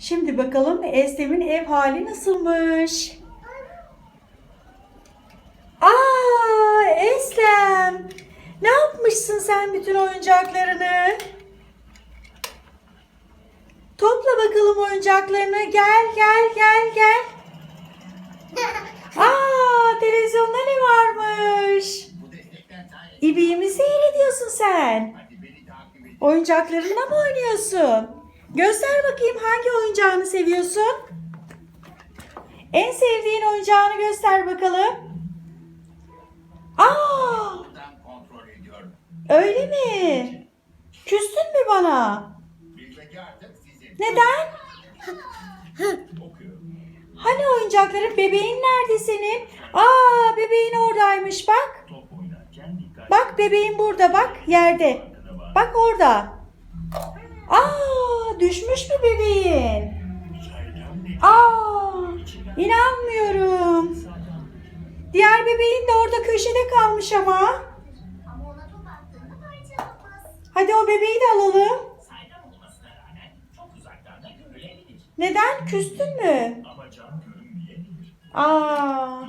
Şimdi bakalım Eslem'in ev hali nasılmış? Aa Eslem! Ne yapmışsın sen bütün oyuncaklarını? Topla bakalım oyuncaklarını. Gel gel gel gel. Aa televizyonda ne varmış? İbiyi mi seyrediyorsun sen? Oyuncaklarınla mı oynuyorsun? Göster bakayım hangi oyuncağını seviyorsun? En sevdiğin oyuncağını göster bakalım. Aa, öyle mi? Küstün mü bana? Neden? Hani oyuncakların bebeğin nerede senin? Aa, bebeğin oradaymış bak. Bak bebeğin burada bak yerde. Bak orada. Aa, düşmüş mü bebeğin? Aa, inanmıyorum. Diğer bebeğin de orada köşede kalmış ama. Hadi o bebeği de alalım. Neden? Küstün mü? Aa,